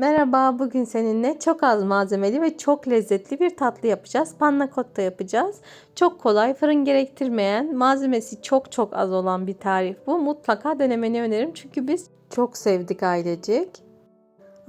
Merhaba, bugün seninle çok az malzemeli ve çok lezzetli bir tatlı yapacağız. Panna cotta yapacağız. Çok kolay, fırın gerektirmeyen, malzemesi çok çok az olan bir tarif bu. Mutlaka denemeni öneririm çünkü biz çok sevdik ailecek.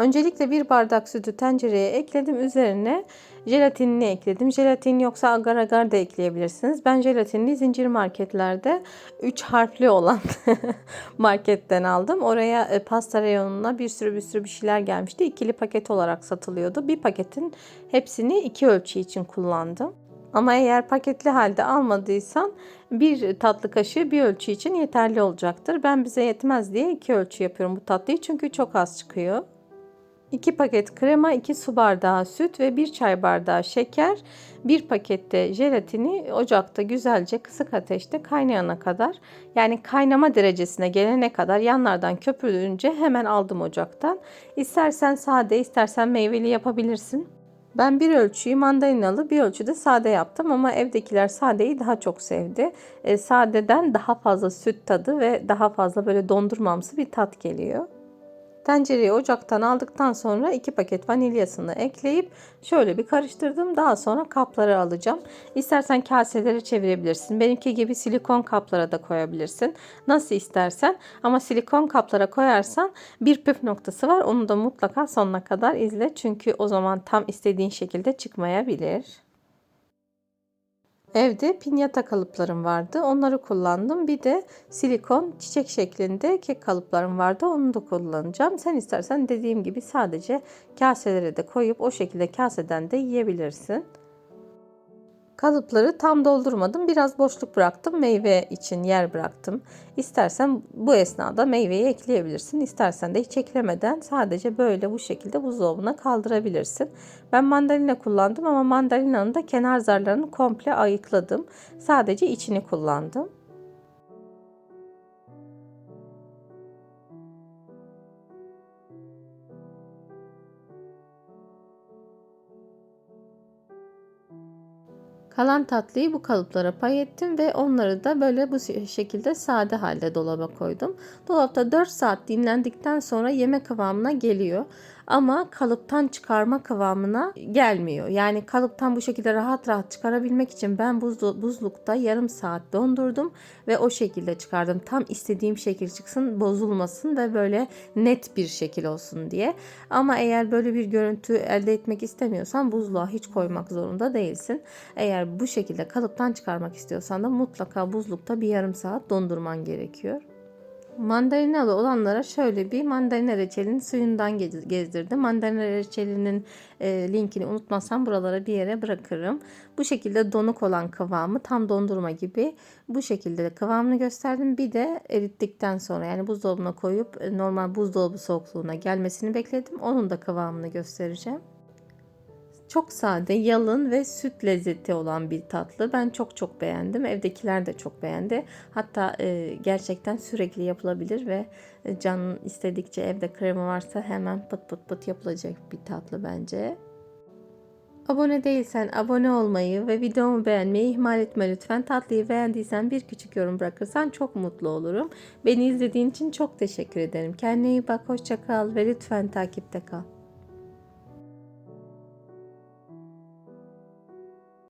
Öncelikle bir bardak sütü tencereye ekledim. Üzerine jelatinini ekledim. Jelatin yoksa agar agar da ekleyebilirsiniz. Ben jelatinini zincir marketlerde 3 harfli olan marketten aldım. Oraya e, pasta reyonuna bir sürü bir sürü bir şeyler gelmişti. İkili paket olarak satılıyordu. Bir paketin hepsini iki ölçü için kullandım. Ama eğer paketli halde almadıysan bir tatlı kaşığı bir ölçü için yeterli olacaktır. Ben bize yetmez diye iki ölçü yapıyorum bu tatlıyı çünkü çok az çıkıyor. 2 paket krema, 2 su bardağı süt ve 1 çay bardağı şeker, 1 pakette jelatini ocakta güzelce kısık ateşte kaynayana kadar yani kaynama derecesine gelene kadar yanlardan köpürünce hemen aldım ocaktan. İstersen sade, istersen meyveli yapabilirsin. Ben bir ölçüyü mandalinalı, bir ölçüde sade yaptım ama evdekiler sadeyi daha çok sevdi. E, sadeden daha fazla süt tadı ve daha fazla böyle dondurmamsı bir tat geliyor. Tencereyi ocaktan aldıktan sonra 2 paket vanilyasını ekleyip şöyle bir karıştırdım. Daha sonra kapları alacağım. İstersen kaselere çevirebilirsin. Benimki gibi silikon kaplara da koyabilirsin. Nasıl istersen. Ama silikon kaplara koyarsan bir püf noktası var. Onu da mutlaka sonuna kadar izle. Çünkü o zaman tam istediğin şekilde çıkmayabilir. Evde pinyata kalıplarım vardı. Onları kullandım. Bir de silikon çiçek şeklinde kek kalıplarım vardı. Onu da kullanacağım. Sen istersen dediğim gibi sadece kaselere de koyup o şekilde kaseden de yiyebilirsin. Kalıpları tam doldurmadım. Biraz boşluk bıraktım. Meyve için yer bıraktım. İstersen bu esnada meyveyi ekleyebilirsin. İstersen de hiç eklemeden sadece böyle bu şekilde buzdolabına kaldırabilirsin. Ben mandalina kullandım ama mandalinanın da kenar zarlarını komple ayıkladım. Sadece içini kullandım. Kalan tatlıyı bu kalıplara pay ettim ve onları da böyle bu şekilde sade halde dolaba koydum. Dolapta 4 saat dinlendikten sonra yeme kıvamına geliyor. Ama kalıptan çıkarma kıvamına gelmiyor. Yani kalıptan bu şekilde rahat rahat çıkarabilmek için ben buzlu, buzlukta yarım saat dondurdum ve o şekilde çıkardım. Tam istediğim şekil çıksın, bozulmasın ve böyle net bir şekil olsun diye. Ama eğer böyle bir görüntü elde etmek istemiyorsan buzluğa hiç koymak zorunda değilsin. Eğer bu şekilde kalıptan çıkarmak istiyorsan da mutlaka buzlukta bir yarım saat dondurman gerekiyor. Mandalinalı olanlara şöyle bir mandalina reçelinin suyundan gezdirdim. Mandalina reçelinin e, linkini unutmazsam buralara bir yere bırakırım. Bu şekilde donuk olan kıvamı tam dondurma gibi bu şekilde kıvamını gösterdim. Bir de erittikten sonra yani buzdolabına koyup e, normal buzdolabı soğukluğuna gelmesini bekledim. Onun da kıvamını göstereceğim. Çok sade, yalın ve süt lezzeti olan bir tatlı. Ben çok çok beğendim. Evdekiler de çok beğendi. Hatta e, gerçekten sürekli yapılabilir ve e, canın istedikçe evde krema varsa hemen pıt pıt pıt yapılacak bir tatlı bence. Abone değilsen abone olmayı ve videomu beğenmeyi ihmal etme lütfen. Tatlıyı beğendiysen bir küçük yorum bırakırsan çok mutlu olurum. Beni izlediğin için çok teşekkür ederim. Kendine iyi bak, hoşça kal ve lütfen takipte kal.